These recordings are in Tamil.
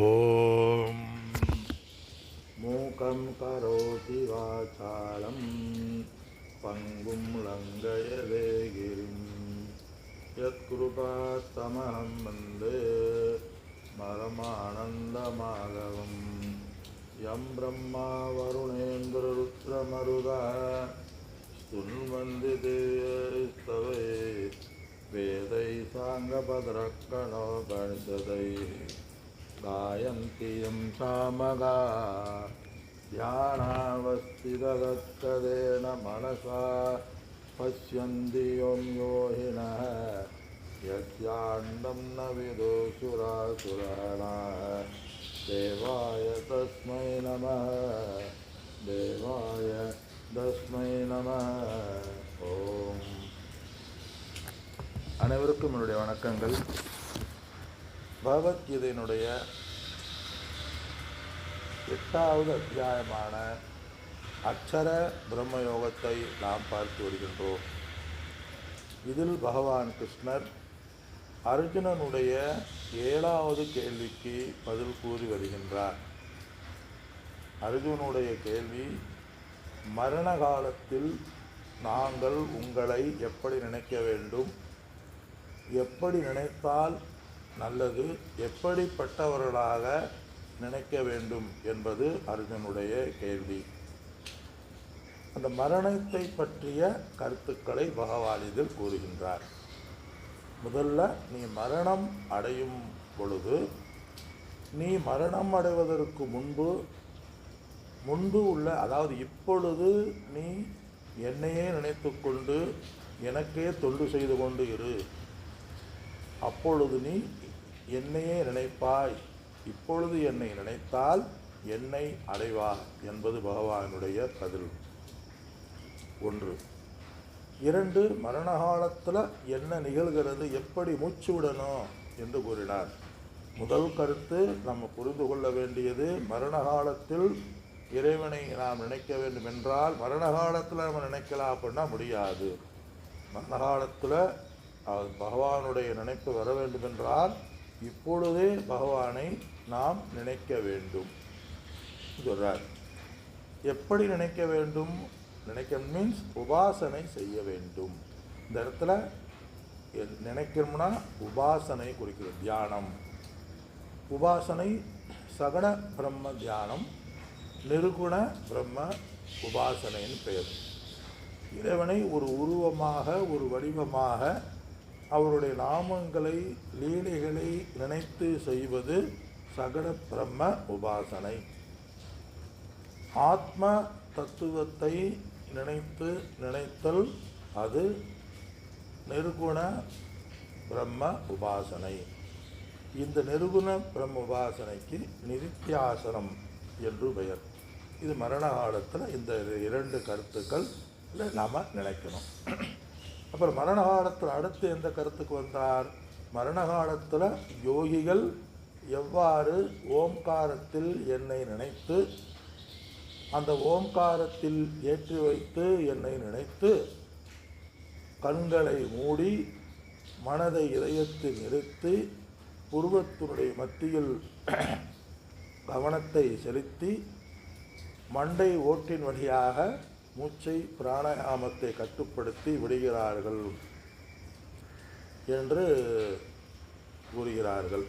ॐ मूकं करोति वाचालं पङ्गुं लङ्घयते गिरिं यत्कृपात्तमहं वन्दे परमानन्दमाधवं यं ब्रह्मा वरुणेन्द्ररुद्रमरुदः स्तुन्वन्ति देवस्तवे वेदैः साङ्गभद्रकणोपनिषदैः गायन्ति यं सामगा ध्यानावस्थितदत्तदेन मनसा पश्यन्ति यं योहिनः यस्याण्डं न विदुषुरासुराणाः देवाय तस्मै नमः देवाय तस्मै நமः ஓம் அனைவருக்கும் என்னுடைய வணக்கங்கள் பகவத்கீதையினுடைய எட்டாவது அத்தியாயமான அக்ஷர பிரம்மயோகத்தை நாம் பார்த்து வருகின்றோம். இதில் பகவான் கிருஷ்ணர் அர்ஜுனனுடைய ஏழாவது கேள்விக்கு பதில் கூறி வருகின்றார். அர்ஜுனுடைய கேள்வி மரண காலத்தில் நாங்கள் உங்களை எப்படி நினைக்க வேண்டும்? எப்படி நினைத்தால் நல்லது எப்படிப்பட்டவர்களாக நினைக்க வேண்டும் என்பது அர்ஜுனுடைய கேள்வி. அந்த மரணத்தை பற்றிய கருத்துக்களை பகவான் இதில் கூறுகின்றார். முதல்ல நீ மரணம் அடையும் பொழுது நீ மரணம் அடைவதற்கு முன்பு முன்பு உள்ள அதாவது இப்பொழுது நீ என்னையே நினைத்து கொண்டு எனக்கே தொண்டு செய்து கொண்டு இரு. அப்பொழுது நீ என்னையே நினைப்பாய். இப்பொழுது என்னை நினைத்தால் என்னை அடைவா என்பது பகவானுடைய பதில். ஒன்று. இரண்டு மரண காலத்தில் என்ன நிகழ்கிறது எப்படி மூச்சு விடணும் என்று கூறினார். முதல் கருத்து நம்ம புரிந்து கொள்ள வேண்டியது மரண காலத்தில் இறைவனை நாம் நினைக்க வேண்டும் என்றால் மரண காலத்தில் நம்ம நினைக்கலாம் அப்படின்னா முடியாது. மரண காலத்தில் பகவானுடைய நினைப்பு வர வேண்டும் என்றால் இப்பொழுதே பகவானை நாம் நினைக்க வேண்டும். சொல்கிறார் எப்படி நினைக்க வேண்டும்? நினைக்க மீன்ஸ் உபாசனை செய்ய வேண்டும். இந்த இடத்துல நினைக்கணும்னா உபாசனை குறிக்கிறது தியானம். உபாசனை சகன பிரம்ம தியானம் நிருகுண பிரம்ம உபாசனைன்னு பெயர். இறைவனை ஒரு உருவமாக ஒரு வடிவமாக அவருடைய நாமங்களை லீலைகளை நினைத்து செய்வது சகட பிரம்ம உபாசனை. ஆத்ம தத்துவத்தை நினைத்து நினைத்தல் அது நிர்குண பிரம்ம உபாசனை. இந்த நிர்குண பிரம்ம உபாசனைக்கு நிதித்தியாசனம் என்று பெயர். இது மரண காலத்தில் இந்த இரண்டு கருத்துக்கள் நாம் நினைக்கணும். அப்புறம் மரணகாலத்தில் அடுத்து எந்த கருத்துக்கு வந்தார்? மரணகாலத்தில் யோகிகள் எவ்வாறு ஓம்காரத்தில் என்னை நினைத்து அந்த ஓம்காரத்தில் ஏற்றி வைத்து என்னை நினைத்து கண்களை மூடி மனதை இதயத்தில் நிறுத்தி புருவத்தினுடைய மத்தியில் கவனத்தை செலுத்தி மண்டை ஓட்டின் வழியாக மூச்சை பிராணாயாமத்தை கட்டுப்படுத்தி விடுகிறார்கள் என்று கூறுகிறார்கள்.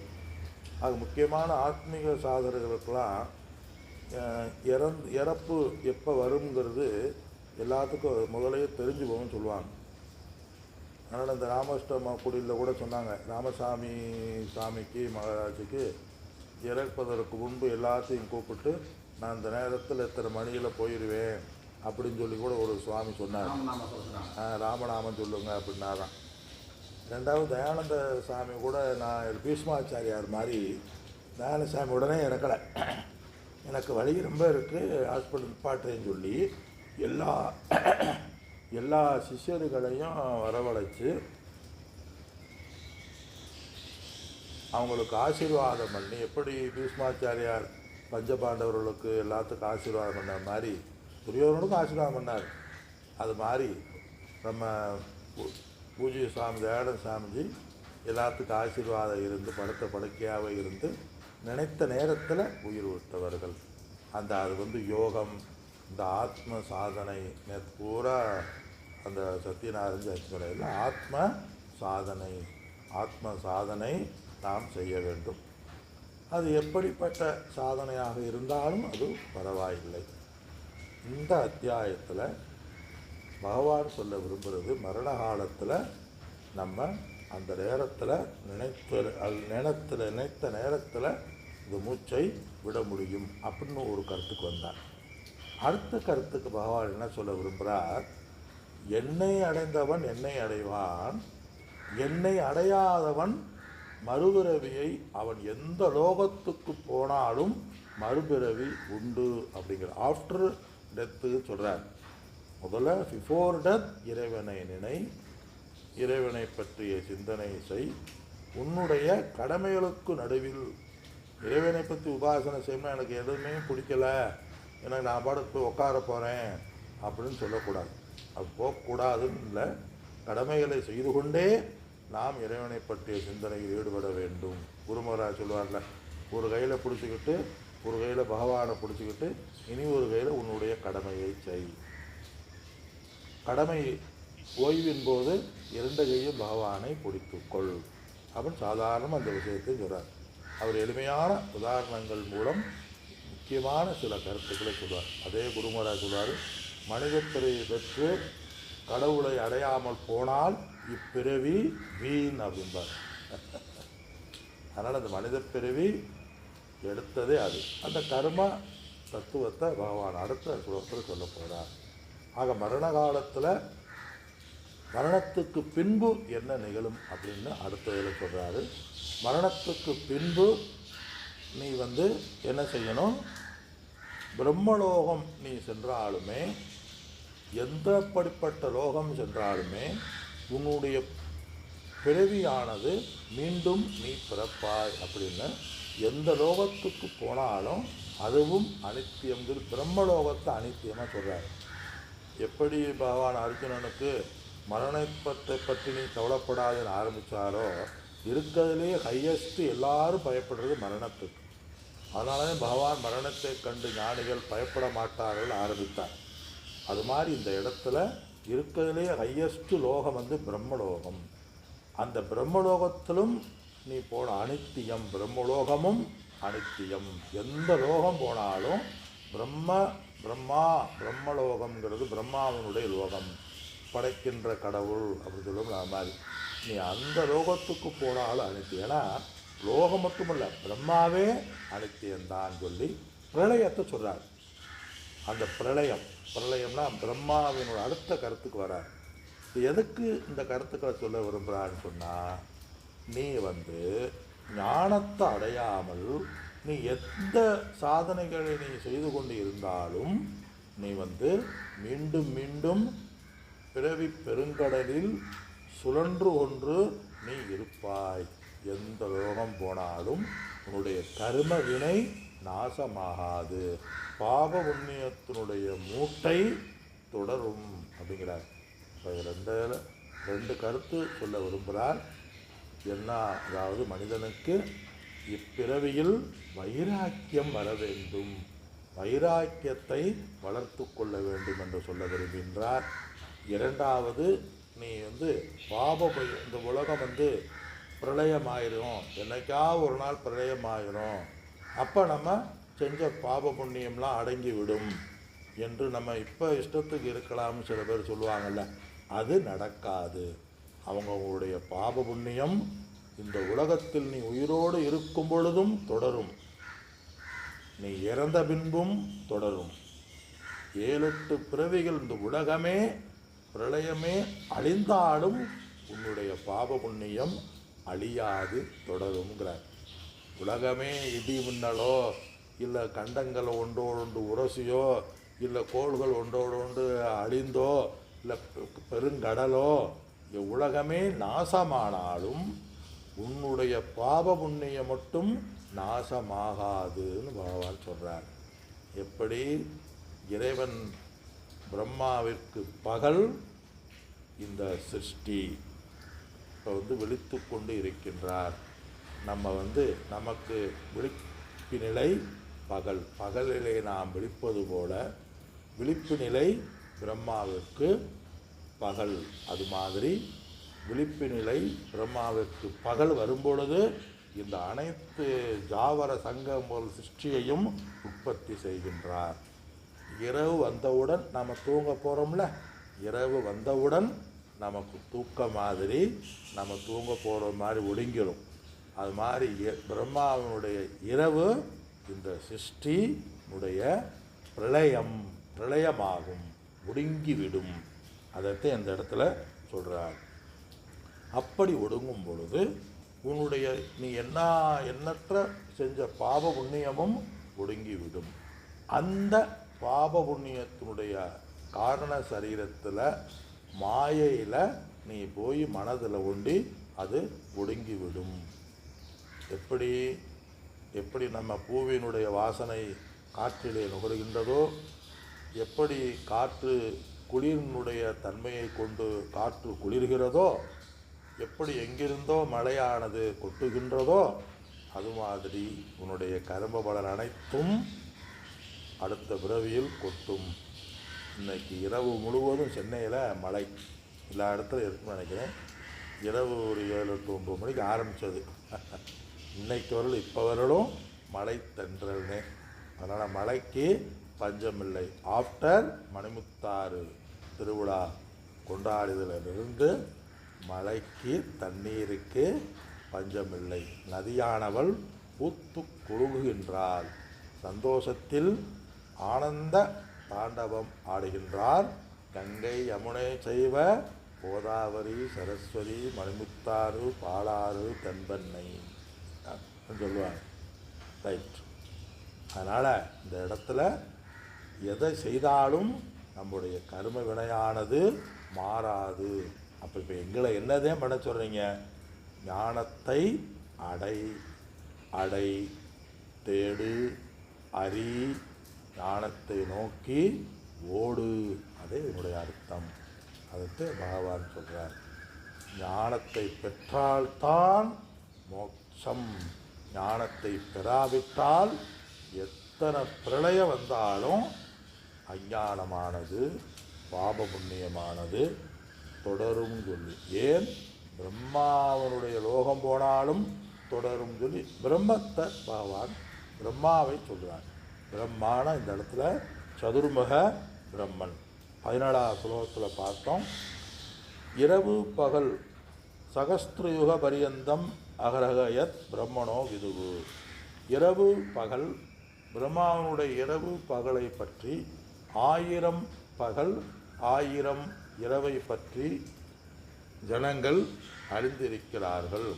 அது முக்கியமான ஆத்மீக சாதகர்களுக்கெல்லாம் இறந் இறப்பு எப்போ வருங்கிறது எல்லாத்துக்கும் முதலையே தெரிஞ்சு போகும்னு சொல்லுவாங்க. அதனால் இந்த ராமஷ்டம குடியில் கூட சொன்னாங்க ராமசாமி சாமிக்கு மகாராஜுக்கு இறப்பதற்கு முன்பு எல்லாத்தையும் கூப்பிட்டு நான் இந்த நேரத்தில் இத்தனை மணியில் போயிடுவேன் அப்படின்னு சொல்லி கூட ஒரு சுவாமி சொன்னார். ராமநாமம் சொல்லுங்க அப்படின்னாராம் ரெண்டாவது தயானந்த சாமி கூட நான் பீஷ்மாச்சாரியார் மாதிரி தயானந்த சாமி உடனே இறக்கலை. எனக்கு வலி ரொம்ப இருக்குது ஹாஸ்பிட்டல் நிப்பாட்டுறேன்னு சொல்லி எல்லா எல்லா சிஷ்யர்களையும் வரவழைச்சு அவங்களுக்கு ஆசீர்வாதம் பண்ணி எப்படி பீஷ்மாச்சாரியார் பஞ்சபாண்டவர்களுக்கு எல்லாத்துக்கும் ஆசீர்வாதம் பண்ண மாதிரி துரியோதனுக்கும் ஆசீர்வாதம் பண்ணார். அது மாதிரி நம்ம பூஜை பூஜ்ய சுவாமி தயானந்த சாமிஜி எல்லாத்துக்கும் ஆசீர்வாதம் இருந்து படுத்த படுக்கையாக இருந்து நினைத்த நேரத்தில் உயிர் விட்டவர்கள் அந்த அது வந்து யோகம் இந்த ஆத்ம சாதனை நேற்று பூரா அந்த சத்யநாராயண ஜெயச்சுமலையில் ஆத்ம சாதனை ஆத்ம சாதனை நாம் செய்ய வேண்டும். அது எப்படிப்பட்ட சாதனையாக இருந்தாலும் அது பரவாயில்லை. இந்த அத்தியாயத்தில் பகவான் சொல்ல விரும்புகிறது மரண காலத்தில் நம்ம அந்த நேரத்தில் நினைத்த அது நினைத்த நேரத்தில் இந்த மூச்சை விட முடியும் அப்படின்னு ஒரு கருத்துக்கு வந்தார். அடுத்த கருத்துக்கு பகவான் என்ன சொல்ல விரும்புகிறார் என்னை அடைந்தவன் என்னை அடைவான் என்னை அடையாதவன் மறுபிறவியை அவன் எந்த லோகத்துக்கு போனாலும் மறுபிறவி உண்டு அப்படிங்கிற ஆஃப்டர் டெத்து சொல்கிறார் முதல்ல பிஃபோர் டெத் இறைவனை நினை இறைவனை பற்றிய சிந்தனை செய். உன்னுடைய கடமைகளுக்கு நடுவில் இறைவனை பற்றி உபாசனை செய்யணும் எனக்கு எதுவுமே பிடிக்கல. எனக்கு நான் பாட்டுக்கு போய் உட்கார போகிறேன் அப்படின்னு சொல்லக்கூடாது. அது போகக்கூடாதுன்னு இல்லை. கடமைகளை செய்து கொண்டே நாம் இறைவனை பற்றிய சிந்தனையில் ஈடுபட வேண்டும். குருமகராஜ் சொல்லுவார்ல ஒரு கையில் பிடிச்சிக்கிட்டு ஒரு கையில் பகவானை பிடிச்சிக்கிட்டு இனி ஒரு கையில் உன்னுடைய கடமையை செய். கடமை ஓய்வின் போது இரண்டு கையும் பகவானை பிடித்துக்கொள் அப்படின்னு சாதாரணமாக அந்த விஷயத்தை சொல்கிறார் அவர் எளிமையான உதாரணங்கள் மூலம் முக்கியமான சில கருத்துக்களை சொல்வார். அதே குருமராஜ் சொல்வார் மனிதப்பிறவி பெற்று கடவுளை அடையாமல் போனால் இப்பிறவி வீண் அப்படின்பார் அதனால் அந்த மனித பிறவி எடுத்ததே அது. அந்த கர்ம தத்துவத்தை பகவான் அடுத்த ஸ்லோகத்தில் சொல்ல போகிறார் ஆக மரண காலத்தில் மரணத்துக்கு பின்பு என்ன நிகழும் அப்படின்னு அடுத்த இதில் சொல்கிறாரு மரணத்துக்கு பின்பு நீ வந்து என்ன செய்யணும்? பிரம்மலோகம் நீ சென்றாலுமே எந்த படிப்பட்ட லோகம் சென்றாலுமே உன்னுடைய பிறவியானது மீண்டும் நீ பிறப்பாய் அப்படின்னு எந்த லோகத்துக்கு போனாலும் அதுவும் அனித்தியம் பிரம்மலோகத்தை அனித்தியமாக சொல்கிறார் எப்படி பகவான் அர்ஜுனனுக்கு மரணத்தை பற்றி நீ கவலைப்படாதுன்னு ஆரம்பித்தாரோ இருக்கிறதுலேயே ஹையஸ்ட்டு எல்லாரும் பயப்படுறது மரணத்துக்கு. அதனால தான் பகவான் மரணத்தை கண்டு ஞானிகள் பயப்பட மாட்டார்கள் ஆரம்பித்தார். அது மாதிரி இந்த இடத்துல இருக்கிறதுலே ஹையஸ்ட்டு லோகம் வந்து பிரம்மலோகம். அந்த பிரம்மலோகத்திலும் நீ போன அனித்தியம் பிரம்மலோகமும் அனித்தியம். எந்த லோகம் போனாலும் பிரம்ம பிரம்மா பிரம்மலோகம்ங்கிறது பிரம்மாவினுடைய லோகம். படைக்கின்ற கடவுள் அப்படின்னு சொல்லுவோம் மாதிரி. நீ அந்த லோகத்துக்கு போனாலும் அனித்தியம். ஏன்னா லோகம் மட்டுமல்ல பிரம்மாவே அனித்தியம்தான் சொல்லி பிரளயத்தை சொல்கிறார் அந்த பிரளயம் பிரளயம்னா பிரம்மாவினோட அடுத்த கருத்துக்கு வரார். எதுக்கு இந்த கருத்துக்களை சொல்ல விரும்புகிறான்னு சொன்னால் நீ வந்து ஞானத்தை அடையாமல் நீ எந்த சாதனைகளை நீ செய்து கொண்டு இருந்தாலும் நீ வந்து மீண்டும் மீண்டும் பிறவி பெருங்கடலில் சுழன்று ஒன்று நீ இருப்பாய். எந்த லோகம் போனாலும் உன்னுடைய கர்ம வினை நாசமாகாது. பாப புண்ணியத்தினுடைய மூட்டை தொடரும் அப்படிங்கிறார். இப்போ ரெண்டு ரெண்டு கருத்து சொல்ல விரும்புகிறார். என்ன அதாவது மனிதனுக்கு இப்பிறவியில் வைராக்கியம் வர வேண்டும். வைராக்கியத்தை வளர்த்து கொள்ள வேண்டும் என்று சொல்ல விரும்புகின்றார். இரண்டாவது நீ வந்து பாப இந்த உலகம் வந்து பிரளயமாயிரும். என்னைக்காவது ஒரு நாள் பிரளயமாயிரும். அப்போ நம்ம செஞ்ச பாப புண்ணியம்லாம் அடங்கி விடும் என்று நம்ம இப்போ இஷ்டத்துக்கு இருக்கலாம்னு சில பேர் சொல்லுவாங்கல்ல. அது நடக்காது. அவங்களுடைய பாப புண்ணியம் இந்த உலகத்தில் நீ உயிரோடு இருக்கும் பொழுதும் தொடரும். நீ இறந்த பின்பும் தொடரும். ஏழெட்டு பிறவிகள் இந்த உலகமே பிரளயமே அழிந்தாலும் உன்னுடைய பாப புண்ணியம் அழியாது தொடருங்கிறார் உலகமே இடி மின்னலோ இல்லை கண்டங்கள் ஒன்றோடு உரசியோ இல்லை கோள்கள் ஒன்றோடு ஒன்று அழிந்தோ இல்லை பெருங்கடலோ இந்த உலகமே நாசமானாலும் உன்னுடைய பாப புண்ணியம் மட்டும் நாசமாகாதுன்னு பகவான் சொல்கிறார் எப்படி? இறைவன் பிரம்மாவிற்கு பகல் இந்த சிருஷ்டி இப்போ வந்து விழித்து கொண்டு இருக்கின்றார். நம்ம வந்து நமக்கு விழிப்பு நிலை பகல். பகலிலே நாம் விழிப்பது போல விழிப்பு நிலை பிரம்மாவிற்கு பகல். அது மாதிரி விழிப்பு நிலை பிரம்மாவிற்கு பகல் வரும்பொழுது இந்த அனைத்து ஜாவர சங்கம் போல் சிருஷ்டியையும் உற்பத்தி செய்கின்றார். இரவு வந்தவுடன் நம்ம தூங்க போகிறோம்ல இரவு வந்தவுடன் நமக்கு தூக்க மாதிரி நம்ம தூங்க போகிற மாதிரி ஒடுங்கிடும் அது மாதிரி இ- பிரம்மாவினுடைய இரவு இந்த சிருஷ்டினுடைய பிரளயம் பிரளயமாகும் ஒடுங்கிவிடும் அதைத்தான் இந்த இடத்துல சொல்கிறார் அப்படி ஒடுங்கும் பொழுது உன்னுடைய நீ என்ன எண்ணற்ற செஞ்ச பாப புண்ணியமும் ஒடுங்கிவிடும். அந்த பாப புண்ணியத்தினுடைய காரண சரீரத்தில் மாயையில் நீ போய் மனதில் ஒண்டி அது ஒடுங்கிவிடும். எப்படி எப்படி நம்ம பூவினுடைய வாசனை காற்றிலே நுகர்கின்றதோ எப்படி காற்று குளிரினுடைய தன்மையை கொண்டு காற்று குளிர்கிறதோ எப்படி எங்கிருந்தோ மழையானது கொட்டுகின்றதோ அது மாதிரி உன்னுடைய கரும்ப பலன் அனைத்தும் அடுத்த பிறவியில் கொட்டும். இன்னைக்கு இரவு முழுவதும் சென்னையில் மழை. எல்லா இடத்துல இருக்குன்னு நினைக்கிறேன். இரவு ஒரு ஏழு எட்டு ஒம்பது மணிக்கு ஆரம்பித்தது இன்னைக்கு வரலும் இப்போ வரலும் மழை தென்றல்னே. அதனால் மழைக்கு பஞ்சமில்லை. ஆஃப்டர் மணிமுத்தாறு திருவிழா கொண்டாடுதலிலிருந்து மழைக்கு தண்ணீருக்கு பஞ்சமில்லை. நதியானவள் பூத்து குழுகுகின்றாள் சந்தோஷத்தில் ஆனந்த தாண்டவம் ஆடுகின்றார். கங்கை யமுனை செய்வ கோதாவரி சரஸ்வதி மணிமுத்தாறு பாலாறு தென்பெண்ணை. அப்படின்னு சொல்லுவாங்க ரைட். அதனால் இந்த இடத்துல எதை செய்தாலும் நம்முடைய கரும வினையானது மாறாது. அப்போ இப்போ எங்களை என்னதே பண்ண சொல்கிறீங்க ஞானத்தை அடை அடை தேடு அறி ஞானத்தை நோக்கி ஓடு. அதே இதனுடைய அர்த்தம். அதுக்கு பகவான் சொல்கிறார் ஞானத்தை பெற்றால்தான் மோட்சம். ஞானத்தை பெறாவிட்டால் எத்தனை பிரளயம் வந்தாலும் அஞ்ஞானமானது பாப புண்ணியமானது தொடரும் சொல்லி. ஏன்? பிரம்மாவனுடைய லோகம் போனாலும் தொடரும் சொல்லி. பிரம்மத்தை பகவான் பிரம்மாவை சொல்கிறார் பிரம்மான இந்த இடத்துல சதுர்முக பிரம்மன். பதினேழாவது ஸ்லோகத்தில் பார்த்தோம். இரவு பகல் சகஸ்திரயுக பரியந்தம் அகரகயத் பிரம்மணோ விதுகு. இரவு பகல் பிரம்மாவனுடைய இரவு பகலை பற்றி ஆயிரம் பகல் ஆயிரம் இரவை பற்றி ஜனங்கள் அறிந்திருக்கிறார்கள்.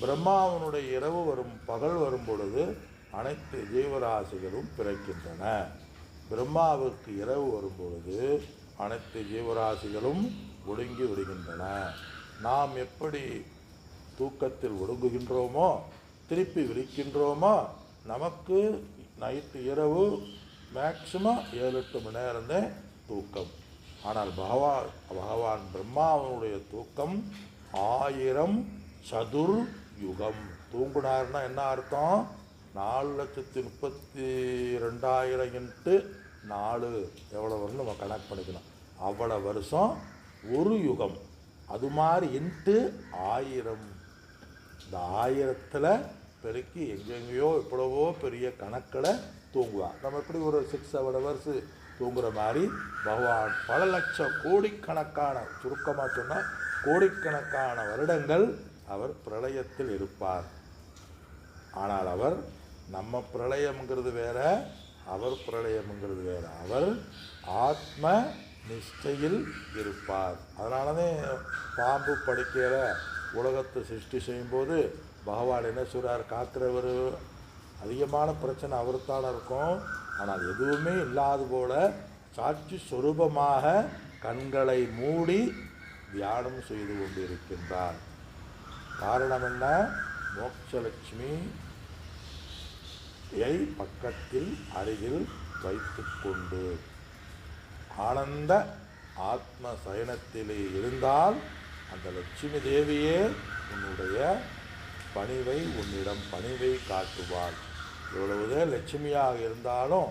பிரம்மாவனுடைய இரவு வரும் பகல் வரும் பொழுது அனைத்து ஜீவராசிகளும் பிறக்கின்றன. பிரம்மாவுக்கு இரவு வரும் பொழுது அனைத்து ஜீவராசிகளும் ஒடுங்கி விடுகின்றன. நாம் எப்படி தூக்கத்தில் ஒடுங்குகின்றோமோ திருப்பி விழிக்கின்றோமோ நமக்கு நைட்டு இரவு மேக்சிமம் ஏழு எட்டு மணி நேரம்தான் தூக்கம். ஆனால் பகவான் பகவான் பிரம்மாவனுடைய தூக்கம் ஆயிரம் சதுர் யுகம் தூங்குனார்னா என்ன அர்த்தம்? நாலு லட்சத்தி முப்பத்தி ரெண்டாயிரம் இன்ட்டு நாலு. எவ்வளோ வரும்னு நம்ம கணக்கு பண்ணிக்கணும். அவ்வளோ வருஷம் ஒரு யுகம். அது மாதிரி இன்ட்டு ஆயிரம். இந்த ஆயிரத்தில் பெருக்கி எங்கெங்கேயோ எவ்வளவோ பெரிய கணக்கில் தூங்குவான். நம்ம எப்படி ஒரு சிக்ஸ் செவன் ஹவர்ஸு தூங்குற மாதிரி பகவான் பல லட்சம் கோடிக்கணக்கான சுருக்கமாக சொன்னால் கோடிக்கணக்கான வருடங்கள் அவர் பிரளயத்தில் இருப்பார். ஆனால் அவர் நம்ம பிரளயம்ங்கிறது வேற அவர் பிரளயம்ங்கிறது வேற. அவர் ஆத்ம நிஷ்டையில் இருப்பார். அதனாலதான் பாம்பு படுக்கையில் உலகத்தை சிருஷ்டி செய்யும்போது பகவான் என்ன சொல்கிறார் காக்கிறவர் அதிகமான பிரச்சனை அவருத்தான இருக்கும். ஆனால் எதுவுமே இல்லாத போல சாட்சி சொரூபமாக கண்களை மூடி தியானம் செய்து கொண்டிருக்கின்றார். காரணம் என்ன? மோட்சலட்சுமி யை பக்கத்தில் அருகில் வைத்துக்கொண்டு ஆனந்த ஆத்ம சயனத்திலே இருந்தால் அந்த லட்சுமி தேவியே உன்னுடைய பணிவை உன்னிடம் பணிவை காட்டுவாள். எவ்வளவுதான் லட்சுமியாக இருந்தாலும்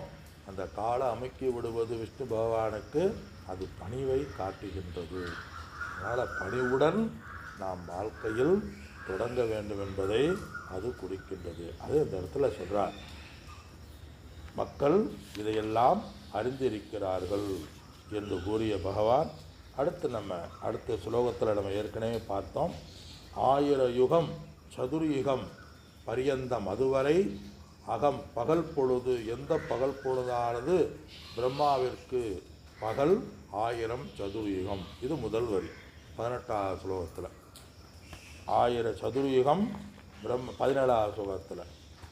அந்த காலை அமைக்கி விடுவது விஷ்ணு பகவானுக்கு அது பணிவை காட்டுகின்றது. அதனால் பணிவுடன் நாம் வாழ்க்கையில் தொடங்க வேண்டும் என்பதை அது குறிக்கின்றது. அது இந்த இடத்துல சொல்கிறார் மக்கள் இதையெல்லாம் அறிந்திருக்கிறார்கள் என்று கூறிய பகவான் அடுத்து நம்ம அடுத்த ஸ்லோகத்தில் நம்ம ஏற்கனவே பார்த்தோம். ஆயிர யுகம் சதுர்யுகம் பரியந்தம் அதுவரை அகம் பகல் பொழுது எந்த பகல் பொழுதானது பிரம்மாவிற்கு? பகல் ஆயிரம் சதுர்யுகம். இது முதல் வரி. பதினெட்டாவது சுலோகத்தில் ஆயிர சதுர்யுகம் பிரம்ம பதினேழாவது ஸ்லோகத்தில்.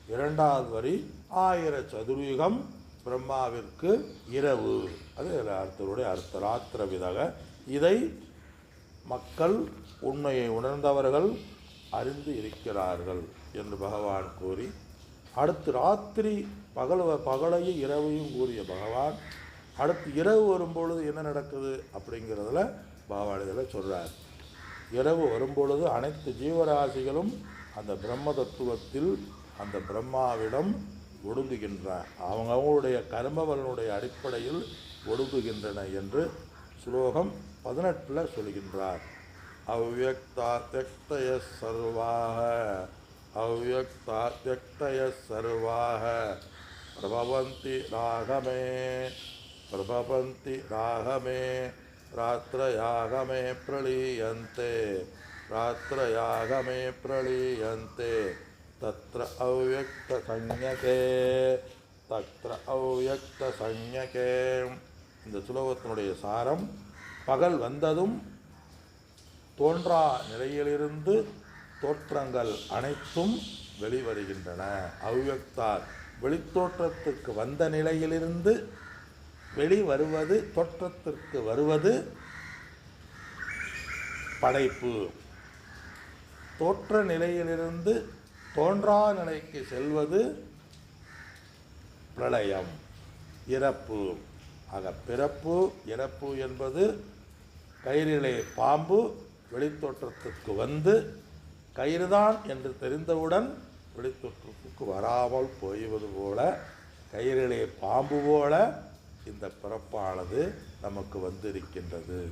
இரண்டாவது வரி ஆயிர சதுர்யுகம் பிரம்மாவிற்கு இரவு. அது அர்த்தருடைய அர்த்த ராத்திர விதக. இதை மக்கள் உண்மையை உணர்ந்தவர்கள் அறிந்து இருக்கிறார்கள் என்று பகவான் கூறி அடுத்து ராத்திரி பகல் பகலையும் இரவையும் கூறிய பகவான் அடுத்து இரவு வரும்பொழுது என்ன நடக்குது அப்படிங்கிறதுல பகவான் இதில் சொல்கிறார் இரவு வரும்பொழுது அனைத்து ஜீவராசிகளும் அந்த பிரம்ம தத்துவத்தில் அந்த பிரம்மாவிடம் ஒடுங்குகின்றன. அவங்க அவங்களுடைய கர்மவலனுடைய அடிப்படையில் ஒடுங்குகின்றன என்று ஸ்லோகம் பதினெட்டில் சொல்கின்றார். அவ்வக்தா தெக்தய சர்வாக. அவ்யக்தா தியக்தய சர்வாக பிரபவந்தி ராகமே பிரபவந்தி ராகமே ராத்திரயாகமே பிரளீயந்தே ராத்திரயாகமே பிரளீயந்தே தத்திர அவ்யக்த சஞ்ஞகே தத்ர அவ்யக்த சஞ்ஞகே இந்த சுலோகத்தினுடைய சாரம் பகல் வந்ததும் தோன்றா நிலையிலிருந்து தோற்றங்கள் அனைத்தும் வெளிவருகின்றன. அவ்யக்தார் வெளித்தோற்றத்துக்கு வந்த நிலையிலிருந்து வெளிவருவது தோற்றத்திற்கு வருவது படைப்பு. தோற்ற நிலையிலிருந்து தோன்றா நிலைக்கு செல்வது பிரளயம் இறப்பு. ஆக பிறப்பு இறப்பு என்பது கயிறிலே பாம்பு வெளித்தோற்றத்துக்கு வந்து கயிறுதான் என்று தெரிந்தவுடன் விழித்தொற்றுக்கு வராமல் போய்வது போல கயிறிலே பாம்பு போல இந்த பிறப்பானது நமக்கு வந்திருக்கின்றது.